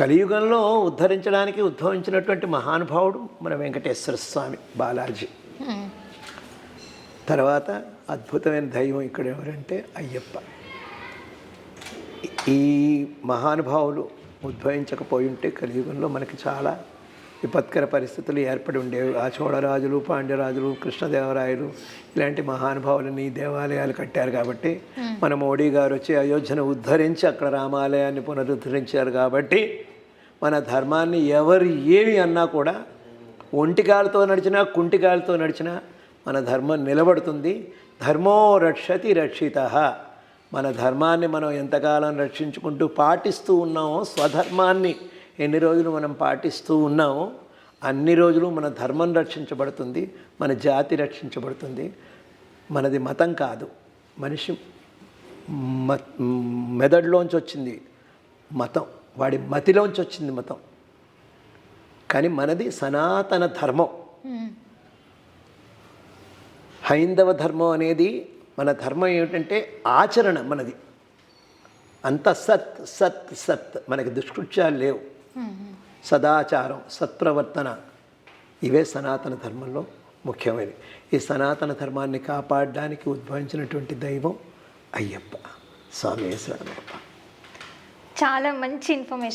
కలియుగంలో ఉద్ధరించడానికి ఉద్భవించినటువంటి మహానుభావుడు మన వెంకటేశ్వర స్వామి బాలాజీ. మ్మ్. తర్వాత అద్భుతమైన దైవం ఇక్కడ ఎవరంటే అయ్యప్ప. ఈ మహానుభావులు ఉద్భవించకపోయి ఉంటే కలియుగంలో మనకి చాలా విపత్కర పరిస్థితులు ఏర్పడి ఉండేవి. ఆ చోళరాజులు పాండ్యరాజులు కృష్ణదేవరాయలు ఇలాంటి మహానుభావులని దేవాలయాలు కట్టారు కాబట్టి మన మోడీ గారు వచ్చి అయోధ్యను ఉద్ధరించి అక్కడ రామాలయాన్ని పునరుద్ధరించారు కాబట్టి మన ధర్మాన్ని ఎవరు ఏమి అన్నా కూడా ఒంటికాలతో నడిచినా కుంటికాలతో నడిచినా మన ధర్మం నిలబడుతుంది. ధర్మో రక్షతి రక్షిత. మన ధర్మాన్ని మనం ఎంతకాలం రక్షించుకుంటూ పాటిస్తూ ఉన్నామో స్వధర్మాన్ని ఎన్ని రోజులు మనం పాటిస్తూ ఉన్నామో అన్ని రోజులు మన ధర్మం రక్షించబడుతుంది మన జాతి రక్షించబడుతుంది. మనది మతం కాదు. మనిషి మెదడులోంచి వచ్చింది మతం. వాడి మతిలోంచి వచ్చింది మతం. కానీ మనది సనాతన ధర్మం. హైందవ ధర్మం అనేది మన ధర్మం ఏమిటంటే ఆచరణ మనది. అంత సత్ సత్ సత్ మనకి దుష్కృత్యాలు లేవు. సదాచారం సత్ప్రవర్తన ఇవే సనాతన ధర్మంలో ముఖ్యమైనవి. ఈ సనాతన ధర్మాన్ని కాపాడడానికి ఉద్భవించినటువంటి దైవం అయ్యప్ప స్వామి శరణమప్ప చాలా మంచి ఇన్ఫర్మేషన్